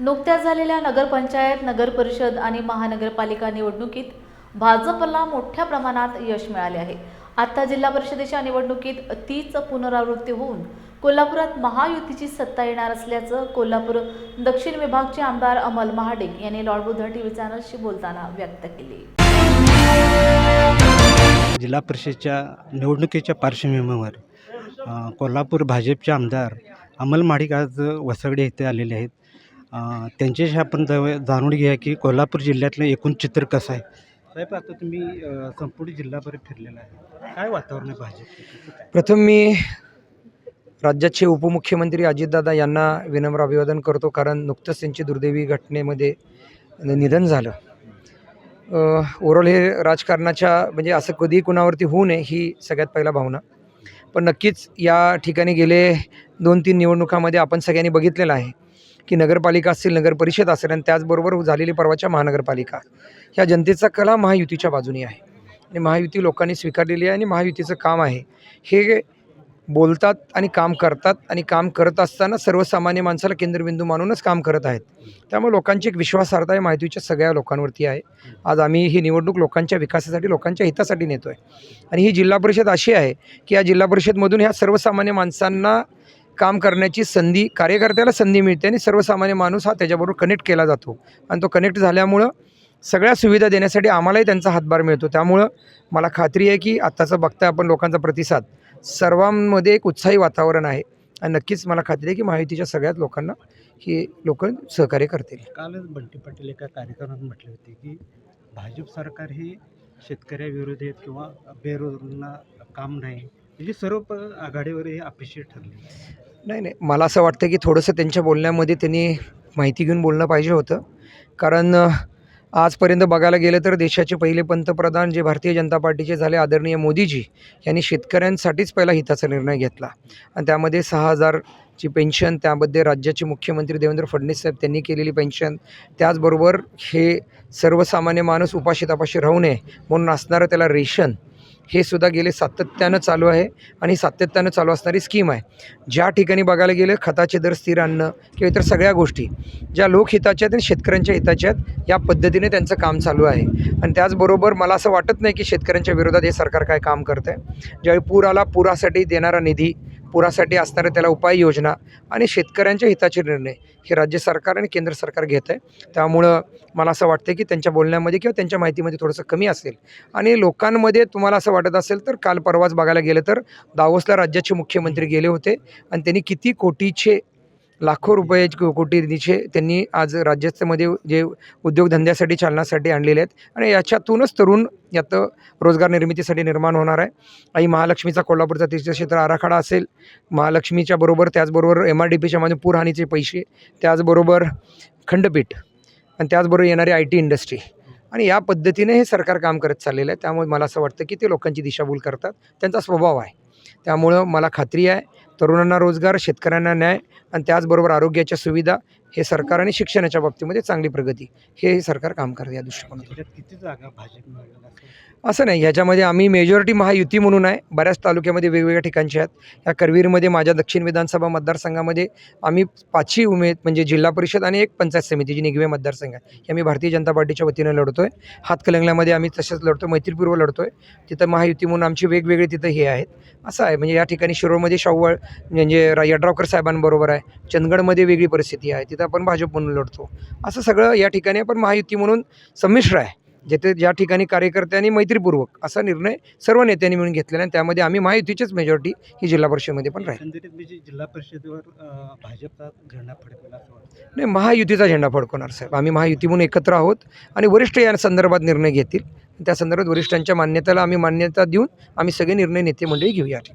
नुकत्याच झालेल्या नगरपंचायत नगरपरिषद आणि महानगरपालिका निवडणुकीत भाजपला मोठ्या प्रमाणात यश मिळाले आहे. आता जिल्हा परिषदेच्या निवडणुकीत तीच पुनरावृत्ती होऊन कोल्हापुरात महायुतीची सत्ता येणार असल्याचं कोल्हापूर दक्षिण विभागचे आमदार अमल महाडिक यांनी लॉर्ड बुद्ध टीव्ही चॅनलशी बोलताना व्यक्त केली. जिल्हा परिषदच्या निवडणुकीच्या पार्श्वभूमीवर कोल्हापूर भाजपचे आमदार अमल माडिक आज वसगडे येथे आलेले आहेत. त्यांच्याशी आपण जाऊ- जाणून घेऊया की कोल्हापूर जिल्ह्यातलं एकूण चित्र कसं आहे. साहेब आता तुम्ही संपूर्ण जिल्हाभर फिरलेला आहे. काय वातावरण आहे भाजपचं? प्रथम मी राज्याचे उपमुख्यमंत्री अजितदादा यांना विनम्र अभिवादन करतो कारण नुकतंच त्यांची दुर्दैवी घटनेमध्ये निधन झालं. ओव्हरऑल हे राजकारणाच्या म्हणजे असं कधी कुणावरती होऊ नये ही सगळ्यात पहिला भावना. पण नक्कीच या ठिकाणी गेले दोन तीन निवडणुकामध्ये आपण सगळ्यांनी बघितलेलं आहे. की नगरपालिका असेल नगरपरिषद असेल आणि त्याचबरोबर झालेली परवाच्या महानगरपालिका. ह्या जनतेचा कला महायुतीच्या बाजूने आहे. आणि महायुती लोकांनी स्वीकारलेली आहे आणि महायुतीचं काम आहे. हे बोलतात आणि काम करतात आणि काम करत असताना सर्वसामान्य माणसाला केंद्रबिंदू मानूनच काम करत आहेत. त्यामुळे लोकांची एक विश्वासार्हता आहे माहितीच्या सगळ्या लोकांवरती आहे. आज आम्ही ही निवडणूक लोकांच्या विकासासाठी लोकांच्या हितासाठी नेतो आहे आणि ही जिल्हा परिषद अशी आहे की या जिल्हा परिषदमधून ह्या सर्वसामान्य माणसांना काम करण्याची संधी कार्यकर्त्याला संधी मिळते आणि सर्वसामान्य माणूस हा त्याच्याबरोबर कनेक्ट केला जातो. आणि तो कनेक्ट झाल्यामुळं सगळ्या सुविधा देण्यासाठी आम्हालाही त्यांचा हातभार मिळतो. त्यामुळं मला खात्री आहे की आत्ताचं बघताय आपण लोकांचा प्रतिसाद. सर्वांमध्ये एक उत्साही वातावरण आहे. आणि नक्कीच मला खात्री आहे की माहितीच्या सगळ्याच लोकांना ही लोक सहकार्य करतील. कालच बंटी पाटील एका कार्यक्रमात म्हटले होते की भाजप सरकार हे शेतकऱ्याविरोधी आहेत किंवा बेरोजगारांना काम नाही. म्हणजे सर्व आघाडीवर हे अपेक्षित ठरले नाही नाही. मला असं वाटतं की थोडंसं त्यांच्या बोलण्यामध्ये त्यांनी माहिती घेऊन बोलणं पाहिजे होतं. कारण आजपर्यंत बघायला गेलं तर देशाचे पहिले पंतप्रधान जे भारतीय जनता पार्टीचे झाले आदरणीय मोदीजी यांनी शेतकऱ्यांसाठीच पहिला हिताचा निर्णय घेतला. आणि त्यामध्ये सहा हजारची पेन्शन त्यामध्ये राज्याचे मुख्यमंत्री देवेंद्र फडणवीस साहेब त्यांनी केलेली पेन्शन. त्याचबरोबर हे सर्वसामान्य माणूस उपाशी तपाशी राहू नये म्हणून असणारं त्याला रेशन हे सुद्धा गेले सातत्यानं चालू आहे आणि सातत्यानं चालू असणारी स्कीम आहे. ज्या ठिकाणी बघायला गेलं खताचे दर स्थिर आणणं किंवा इतर सगळ्या गोष्टी ज्या लोकहिताच्या आहेत आणि शेतकऱ्यांच्या हिताच्या आहेत या पद्धतीने त्यांचं काम चालू आहे. आणि त्याचबरोबर मला असं वाटत नाही की शेतकऱ्यांच्या विरोधात हे सरकार काय काम करतं आहे ज्यावेळी पूर आला पुरासाठी देणारा निधी पुरासाठी असणाऱ्या त्याला उपाययोजना आणि शेतकऱ्यांच्या हिताचे निर्णय हे राज्य सरकार आणि केंद्र सरकार घेत आहे. त्यामुळं मला असं वाटतं की त्यांच्या बोलण्यामध्ये किंवा त्यांच्या माहितीमध्ये थोडंसं कमी असेल. आणि लोकांमध्ये तुम्हाला असं वाटत असेल तर काल परवाच बघायला गेलं तर दावोसला राज्याचे मुख्यमंत्री गेले होते आणि त्यांनी किती कोटीचे लाखो रुपये कोटी निधीचे त्यांनी आज राज्यामध्ये जे उद्योगधंद्यासाठी चालनासाठी आणलेले आहेत. आणि याच्यातूनच तरुण यात रोजगार निर्मितीसाठी निर्माण होणार आहे. आई महालक्ष्मीचा कोल्हापूरचा तीर्थक्षेत्र आराखडा असेल. महालक्ष्मीच्या बरोबर त्याचबरोबर एम आर डी पीच्या मध्ये पूरहानीचे पैसे त्याचबरोबर खंडपीठ आणि त्याचबरोबर येणारी आय टी इंडस्ट्री. आणि या पद्धतीने हे सरकार काम करत चाललेलं आहे. त्यामुळे मला असं वाटतं की ते लोकांची दिशाभूल करतात. त्यांचा स्वभाव आहे. त्यामुळं मला खात्री आहे तरुणांना रोजगार शेतकऱ्यांना न्याय आणि त्याचबरोबर आरोग्याच्या सुविधा हे सरकार आणि शिक्षणाच्या बाबतीमध्ये चांगली प्रगती. हे सरकार काम करतं या दृष्टिकोनातून. किती जागा भाजप असं नाही. ह्याच्यामध्ये आम्ही मेजॉरिटी महायुती म्हणून आहे. बऱ्याच तालुक्यामध्ये वेगवेगळ्या ठिकाणचे आहेत. या करवीरमध्ये माझ्या दक्षिण विधानसभा मतदारसंघामध्ये आम्ही पाचही उमेद म्हणजे जिल्हा परिषद आणि एक पंचायत समिती जी निगवे मतदारसंघ आहे. हे आम्ही भारतीय जनता पार्टीच्या वतीनं लढतो आहे हातकलंगल्यामध्ये आम्ही तसेच लढतो मैत्रीपूर्व लढतो आहे तिथं महायुती म्हणून आमची वेगवेगळे तिथं हे आहेत. असं आहे. म्हणजे या ठिकाणी शिरोळमध्ये शाहूवाळ म्हणजे यड्रावकर साहेबांबरोबर आहे. चंदगडमध्ये वेगळी परिस्थिती आहे. तिथं आपण भाजप म्हणून लढतो. असं सगळं या ठिकाणी आपण महायुती म्हणून संमिश्र आहे. जिथे ज्या ठिकाणी कार्यकर्त्यांनी मैत्रीपूर्वक असा निर्णय सर्व नेत्यांनी मिळून घेतलेला आहे त्यामध्ये आम्ही महायुतीचेच मेजॉरिटी ही जिल्हा परिषदेमध्ये पण राहील. म्हणजे जिल्हा परिषदेवर भाजपचा झेंडा वाटतं. नाही महायुतीचा झेंडा फडकवणार साहेब. आम्ही महायुती म्हणून एकत्र आहोत आणि वरिष्ठ या संदर्भात निर्णय घेतील. त्या संदर्भात वरिष्ठांच्या मान्यतेला आम्ही मान्यता देऊन आम्ही सगळे निर्णय नेते मंडळी घेऊ या ठिकाणी